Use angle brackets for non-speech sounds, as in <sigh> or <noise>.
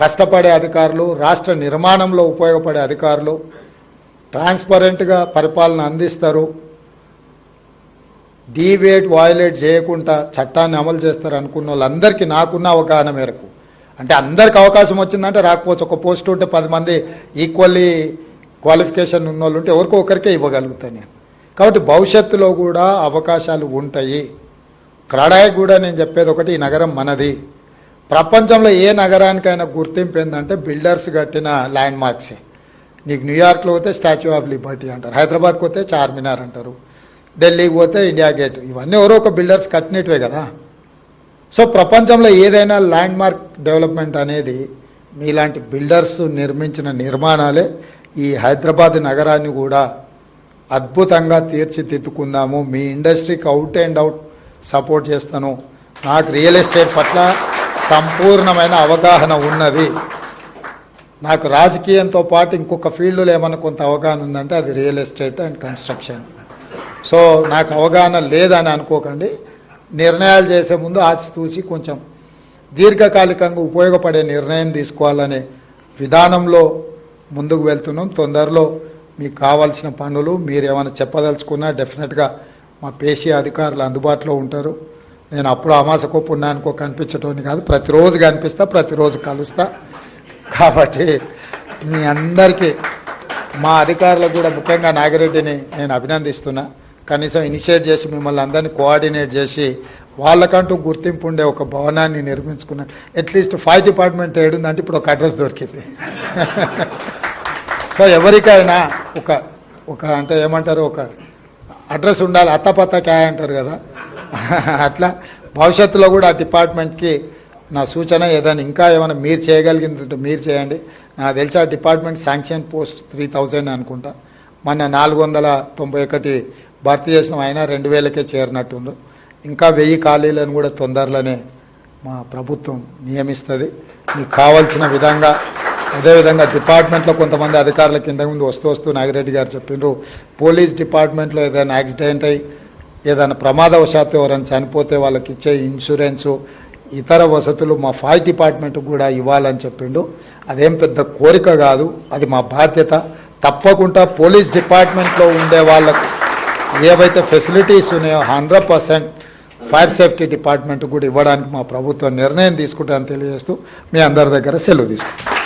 కష్టపడే అధికారులు రాష్ట్ర నిర్మాణంలో ఉపయోగపడే అధికారులు ట్రాన్స్పరెంట్గా పరిపాలన అందిస్తారు. డీవేట్ వాయిలేట్ చేయకుండా చట్టాన్ని అమలు చేస్తారు అనుకున్న వాళ్ళందరికీ నాకున్న అవగాహన మేరకు. అంటే అందరికి అవకాశం వచ్చిందంటే రాకపోవచ్చు. ఒక పోస్ట్ ఉంటే పది మంది ఈక్వల్లీ క్వాలిఫికేషన్ ఉన్న వాళ్ళు ఉంటే ఎవరికో ఒకరికే ఇవ్వగలుగుతాను నేను. కాబట్టి భవిష్యత్తులో కూడా అవకాశాలు ఉంటాయి. క్రడాయి కూడా నేను చెప్పేది ఒకటి ఈ నగరం మనది. ప్రపంచంలో ఏ నగరానికైనా గుర్తింపు ఏంటంటే బిల్డర్స్ కట్టిన ల్యాండ్ మార్క్సే నీకు న్యూయార్క్లో పోతే స్టాచ్యూ ఆఫ్ లిబర్టీ అంటారు. హైదరాబాద్కి పోతే చార్మినార్ అంటారు. ఢిల్లీకి పోతే ఇండియా గేట్. ఇవన్నీ ఎవరో ఒక బిల్డర్స్ కట్టినట్టువే కదా. సో ప్రపంచంలో ఏదైనా ల్యాండ్ మార్క్ డెవలప్మెంట్ అనేది మీలాంటి బిల్డర్స్ నిర్మించిన నిర్మాణాలే ఈ హైదరాబాద్ నగరాన్ని కూడా అద్భుతంగా తీర్చిదిద్దుకుందాము. మీ ఇండస్ట్రీకి అవుట్ అండ్ అవుట్ సపోర్ట్ చేస్తాను. నాకు రియల్ ఎస్టేట్ పట్ల సంపూర్ణమైన అవగాహన ఉన్నది. నాకు రాజకీయంతో పాటు ఇంకొక ఫీల్డ్లో ఏమైనా కొంత అవగాహన ఉందంటే అది real estate and construction. So నాకు అవగాహన లేదని అనుకోకండి. నిర్ణయాలు చేసే ముందు ఆచి కొంచెం దీర్ఘకాలికంగా ఉపయోగపడే నిర్ణయం తీసుకోవాలనే విధానంలో ముందుకు వెళ్తున్నాం. తొందరలో మీకు కావాల్సిన పనులు మీరు ఏమైనా చెప్పదలుచుకున్నా డెఫినెట్గా మా పేషీ అధికారులు అందుబాటులో ఉంటారు. నేను అప్పుడు అమాసకో పుణ్యానికో కనిపించటోని కాదు. ప్రతిరోజు కనిపిస్తా ప్రతిరోజు కలుస్తా. కాబట్టి మీ అందరికీ మా అధికారులకు కూడా ముఖ్యంగా నాగిరెడ్డిని నేను అభినందిస్తున్నా. కనీసం ఇనిషియేట్ చేసి మిమ్మల్ని అందరినీ కోఆర్డినేట్ చేసి వాళ్ళకంటూ గుర్తింపు ఉండే ఒక భవనాన్ని నిర్మించుకున్నా. అట్లీస్ట్ ఫైవ్ డిపార్ట్మెంట్ ఏడుందంటే ఇప్పుడు ఒక అడ్రస్ దొరికింది. <laughs> సో ఎవరికైనా ఒక ఒక అంటే ఏమంటారు ఒక అడ్రస్ ఉండాలి అత్తపత్త క్యాయ్ అంటారు కదా. <laughs> అట్లా భవిష్యత్తులో కూడా ఆ డిపార్ట్మెంట్కి నా సూచన ఏదైనా ఇంకా ఏమైనా మీరు చేయగలిగిందంటే మీరు చేయండి. నాకు తెలిసి ఆ department sanction post three thousand అనుకుంటా. మొన్న నాలుగు వందల తొంభై ఒకటి భర్తీ చేసిన అయినా రెండు వేలకే చేరినట్టుండ్రు ఇంకా వెయ్యి ఖాళీలను కూడా తొందరలోనే మా ప్రభుత్వం నియమిస్తుంది. మీకు కావాల్సిన విధంగా అదేవిధంగా డిపార్ట్మెంట్లో కొంతమంది అధికారుల కింద ముందు వస్తూ వస్తూ నాగిరెడ్డి గారు చెప్పిండ్రు. పోలీస్ డిపార్ట్మెంట్లో ఏదైనా యాక్సిడెంట్ అయ్యి ఏదైనా ప్రమాదవశాత్తు ఎవరైనా చనిపోతే వాళ్ళకి ఇచ్చే ఇన్సూరెన్సు ఇతర వసతులు మా ఫైర్ డిపార్ట్మెంట్ కూడా ఇవ్వాలని చెప్పిండు. అదేం పెద్ద కోరిక కాదు అది మా బాధ్యత. తప్పకుండా పోలీస్ డిపార్ట్మెంట్లో ఉండే వాళ్ళకు ఏవైతే ఫెసిలిటీస్ ఉన్నాయో hundred percent fire safety department కూడా ఇవ్వడానికి మా ప్రభుత్వం నిర్ణయం తీసుకుంటామని తెలియజేస్తూ మీ అందరి దగ్గర సెలవు తీసుకుంటాం